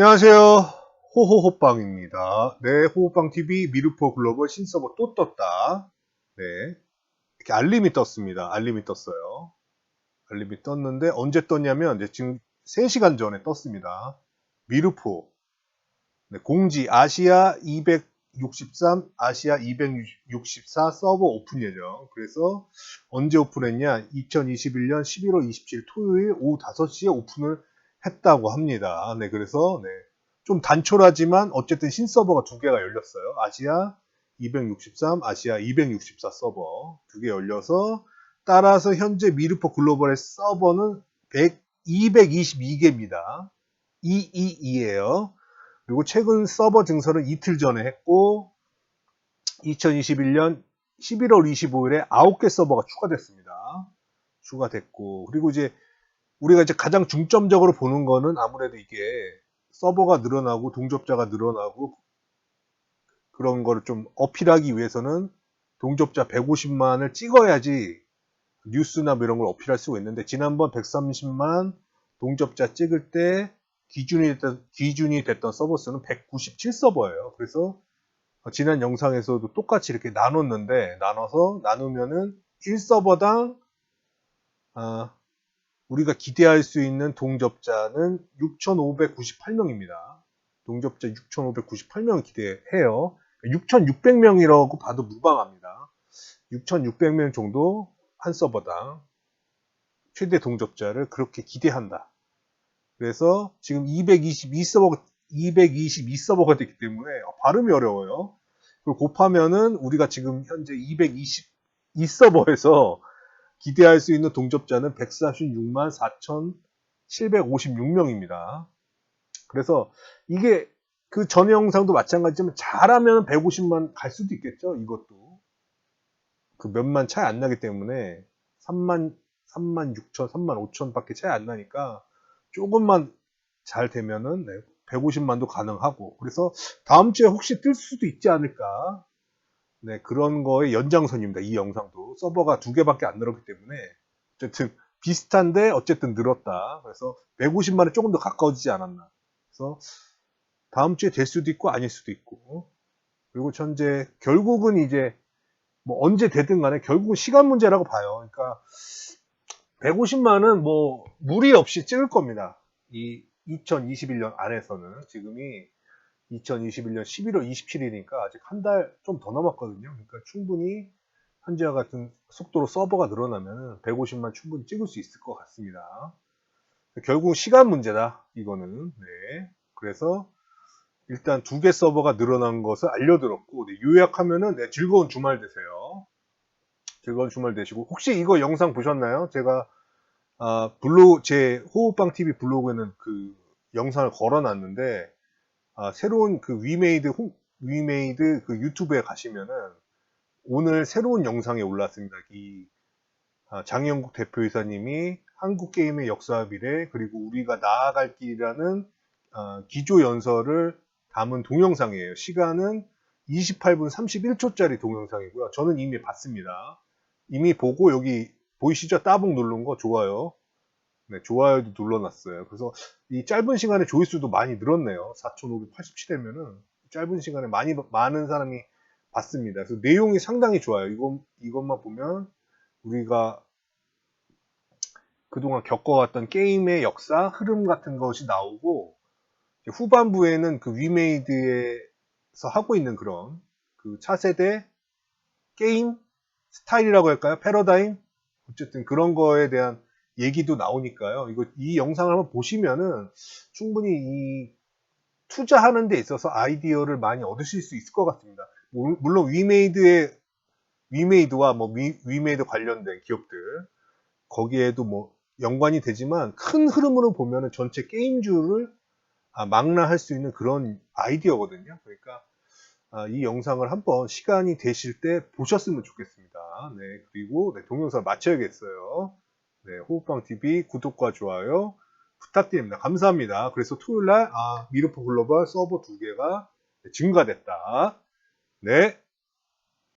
안녕하세요. 호호호빵입니다. 네, 호호빵TV 미르포 글로벌 신서버 또 떴다. 네. 이렇게 알림이 떴습니다. 알림이 떴어요. 알림이 떴는데 언제 떴냐면 이제 지금 3시간 전에 떴습니다. 미르포. 네, 공지 아시아 263, 아시아 264 서버 오픈 예정. 그래서 언제 오픈했냐? 2021년 11월 27일 토요일 오후 5시에 오픈을 했다고 합니다. 네, 그래서 네, 좀 단촐하지만 어쨌든 신서버가 두 개가 열렸어요. 아시아 263, 아시아 264 서버 두 개 열려서 따라서 현재 미르포 글로벌의 서버는 100, 222개입니다. 222예요. 그리고 최근 서버 증설은 이틀 전에 했고 2021년 11월 25일에 9개 서버가 추가됐습니다. 추가됐고 그리고 이제 우리가 이제 가장 중점적으로 보는 거는 아무래도 이게 서버가 늘어나고 동접자가 늘어나고 그런 거를 좀 어필하기 위해서는 동접자 150만을 찍어야지 뉴스나 뭐 이런 걸 어필할 수가 있는데 지난번 130만 동접자 찍을 때 기준이 됐던, 기준이 됐던 서버 수는 197서버예요. 그래서 지난 영상에서도 똑같이 이렇게 나눴는데 나눠서 나누면은 1서버당 아, 우리가 기대할 수 있는 동접자는 6,598명입니다. 동접자 6,598명 기대해요. 6,600명이라고 봐도 무방합니다. 6,600명 정도 한 서버당 최대 동접자를 그렇게 기대한다. 그래서 지금 222서버 222서버가 됐기 때문에 발음이 어려워요. 그리고 곱하면은 우리가 지금 현재 222서버에서 기대할 수 있는 동접자는 146만 4,756명입니다. 그래서 이게 그 전 영상도 마찬가지지만 잘하면 150만 갈 수도 있겠죠. 이것도 그 몇만 차이 안 나기 때문에 3만 3만 6천, 3만 5천 밖에 차이 안 나니까 조금만 잘 되면은 150만도 가능하고 그래서 다음 주에 혹시 뜰 수도 있지 않을까 네, 그런 거의 연장선입니다. 이 영상도. 서버가 두 개밖에 안 늘었기 때문에. 어쨌든 비슷한데 어쨌든 늘었다. 그래서 150만에 조금 더 가까워지지 않았나. 그래서 다음 주에 될 수도 있고 아닐 수도 있고. 그리고 현재 결국은 이제 뭐 언제 되든 간에 결국은 시간 문제라고 봐요. 그러니까 150만은 뭐 무리 없이 찍을 겁니다. 이 2021년 안에서는 지금이 2021년 11월 27일이니까 아직 한 달 좀 더 남았거든요. 그러니까 충분히 현재와 같은 속도로 서버가 늘어나면 150만 충분히 찍을 수 있을 것 같습니다. 결국 시간 문제다. 이거는. 네. 그래서 일단 두 개 서버가 늘어난 것을 알려드렸고 네, 요약하면은 네, 즐거운 주말 되세요. 즐거운 주말 되시고 혹시 이거 영상 보셨나요? 제가 아, 블로그 제 호흡방 TV 블로그에는 그 영상을 걸어놨는데 아, 새로운 그 위메이드 위메이드 그 유튜브에 가시면은 오늘 새로운 영상이 올랐습니다. 이 아, 장영국 대표이사님이 한국 게임의 역사 미래 그리고 우리가 나아갈 길이라는 아, 기조 연설을 담은 동영상이에요. 시간은 28분 31초짜리 동영상이고요. 저는 이미 봤습니다. 이미 보고 여기 보이시죠? 따봉 누른 거 좋아요. 네, 좋아요도 눌러놨어요. 그래서 이 짧은 시간에 조회수도 많이 늘었네요. 4,587회면은 짧은 시간에 많이 많은 사람이 봤습니다. 그래서 내용이 상당히 좋아요. 이것 이것만 보면 우리가 그동안 겪어왔던 게임의 역사, 흐름 같은 것이 나오고 후반부에는 그 위메이드에서 하고 있는 그런 그 차세대 게임 스타일이라고 할까요? 패러다임 어쨌든 그런 거에 대한 얘기도 나오니까요. 이거 이 영상을 한번 보시면은 충분히 이 투자하는 데 있어서 아이디어를 많이 얻으실 수 있을 것 같습니다. 물론 위메이드의 위메이드와 뭐 위, 위메이드 관련된 기업들 거기에도 뭐 연관이 되지만 큰 흐름으로 보면은 전체 게임주를 아, 망라할 수 있는 그런 아이디어거든요. 그러니까 아, 이 영상을 한번 시간이 되실 때 보셨으면 좋겠습니다. 네, 그리고 네, 동영상 마쳐야겠어요. 네, 호흡방TV 구독과 좋아요 부탁드립니다. 감사합니다. 그래서 토요일 날 아, 미르포 글로벌 서버 두 개가 증가됐다. 네.